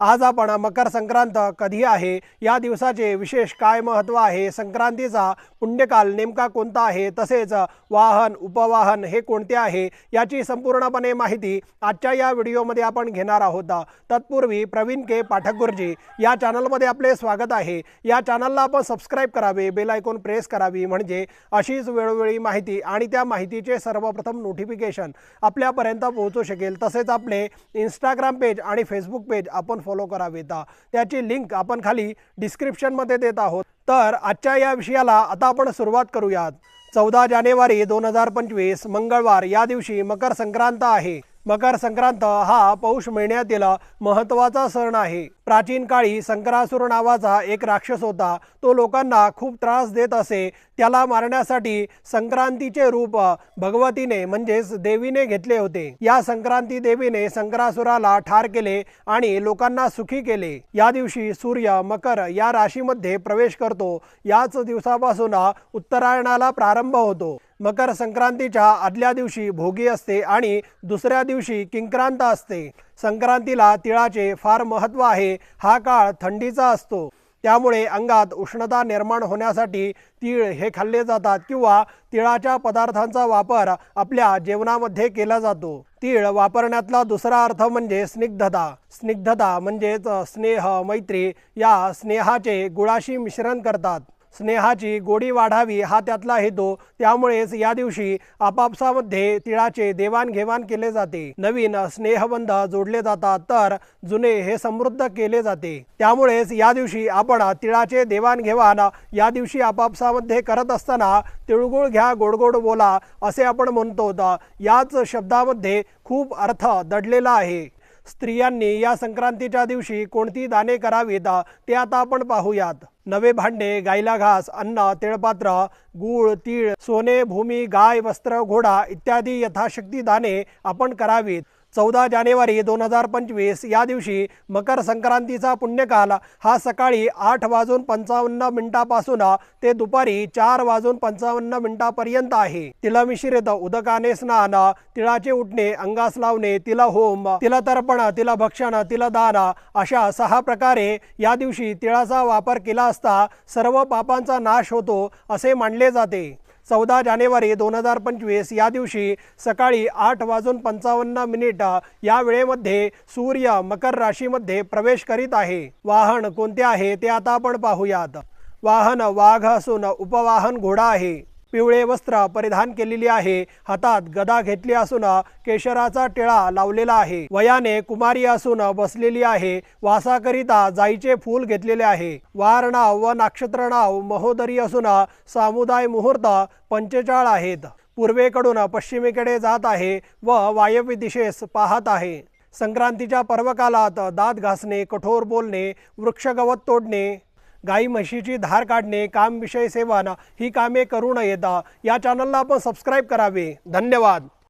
आज आपण मकर संक्रांत कधी आहे? या दिवसाचे विशेष काय महत्त्व आहे? संक्रांतीचा पुण्यकाल नेमका कोणता आहे? तसेच वाहन उपवाहन हे कोणते आहे? याची संपूर्णपणे माहिती आजच्या या व्हिडिओमध्ये आपण घेणार आहोत. तत्पूर्वी प्रवीण के. पाठक गुरुजी या चॅनलमध्ये आपले स्वागत आहे. या चॅनलला आपण सबस्क्राईब करावे बेल आयकॉन प्रेस करावी म्हणजे अशीच वेळोवेळी माहिती आणि त्या माहितीचे सर्वप्रथम नोटिफिकेशन आपल्यापर्यंत पोहोचू शकेल. तसेच आपले इंस्टाग्राम पेज आणि फेसबुक पेज आपण फॉलो करावेत त्याची लिंक आपण खाली डिस्क्रिप्शनमध्ये देत आहोत. तर आजच्या या विषयाला आता आपण सुरुवात करूयात. चौदा जानेवारी दोन हजार पंचवीस मंगळवार या दिवशी मकर संक्रांत आहे. मकर संक्रांत हा पौष महिन्यातील महत्त्वाचा सण आहे. प्राचीन काळी संक्रासुर नावाचा एक राक्षस होता. तो लोकांना खूप त्रास देत असे. त्याला मारण्यासाठी संक्रांतीचे रूप भगवतीने म्हणजेच देवीने घेतले होते. या संक्रांती देवीने संक्रासुराला ठार केले आणि लोकांना सुखी केले. या दिवशी सूर्य मकर या राशीमध्ये प्रवेश करतो. याच दिवसापासून उत्तरायणाला प्रारंभ होतो. मकर संक्रांतीच्या आदल्या दिवशी भोगी असते आणि दुसऱ्या दिवशी किंक्रांत असते. संक्रांतीला तिळाचे फार महत्त्व आहे. हा काळ थंडीचा असतो. त्यामुळे अंगात उष्णता निर्माण होण्यासाठी तीळ हे खाल्ले जातात किंवा तिळाच्या पदार्थांचा वापर आपल्या जेवणामध्ये केला जातो. तीळ वापरण्यातला दुसरा अर्थ म्हणजे स्निग्धता. स्निग्धता म्हणजेच स्नेह मैत्री या स्नेहाचे गुळाशी मिश्रण करतात. स्नेहाची गोडी वाढावी हा त्यातला हेतू. त्यामुळेच या दिवशी आपापसामध्ये तिळाचे देवाणघेवाण केले जाते. नवीन स्नेहबंध जोडले जातात तर जुने हे समृद्ध केले जाते. त्यामुळेच या दिवशी आपण तिळाचे देवाणघेवाण या दिवशी आपापसामध्ये करत असताना तिळगुळ घ्या गोडगोड बोला असे आपण म्हणतो. याच शब्दामध्ये खूप अर्थ दडलेला आहे. स्त्रियांनी या संक्रांतीच्या दिवशी कोणती दाने करावीत ते आता आपण पाहूयात. नवे भांडे गायला घास अन्न तिळपात्र गूळ तीळ सोने भूमी गाय वस्त्र घोडा इत्यादी यथाशक्ती दाने आपण करावीत. चौदा जानेवारी दोन हजार पंचवीस या दिवशी मकर संक्रांतीचा पुण्यकाल. हा सकाळी आठ वाजून पंचावन्न मिनिटापासून ते दुपारी चार वाजून पंचावन्न मिनिटापर्यंत आहे. तिला मिश्रित उदकाने स्नान तिळाचे उठणे अंगास लावणे तिला होम तिला तर्पण तिला भक्षण तिला दान अशा सहा प्रकारे या दिवशी तिळाचा वापर केला असता सर्व पापांचा नाश होतो असे मानले जाते. चौदा जानेवारी दोन हजार पंचवीस या दिवशी सकाळी आठ वाजून पंचावन्न मिनिट या वेळेमध्ये सूर्य मकर राशीमध्ये प्रवेश करीत आहे. वाहन कोणते आहे ते आता आपण पाहूयात. वाहन वाघ असून उपवाहन घोडा आहे. पिवळे वस्त्र परिधान केलेली आहे. हातात गदा घेतली असून केशराचा टिळा लावलेला आहे. वयाने कुमारी असून बसलेली आहे. वासाकरिता जाईचे फूल घेतलेले आहे. वार नाव व नक्षत्र नाव महोदरी असून सामुदाय मुहूर्त पंचेचाळ आहेत. पूर्वेकडून पश्चिमेकडे जात आहे व वायव्य दिशेस पाहत आहे. संक्रांतीच्या पर्वकालात दात घासणे कठोर बोलणे वृक्षगवत तोडणे गाई म्हशीची धार काढणे कामविषय सेवा सेवन ही कामे करू नयेत या चॅनलला आपण सबस्क्राईब करावे. धन्यवाद.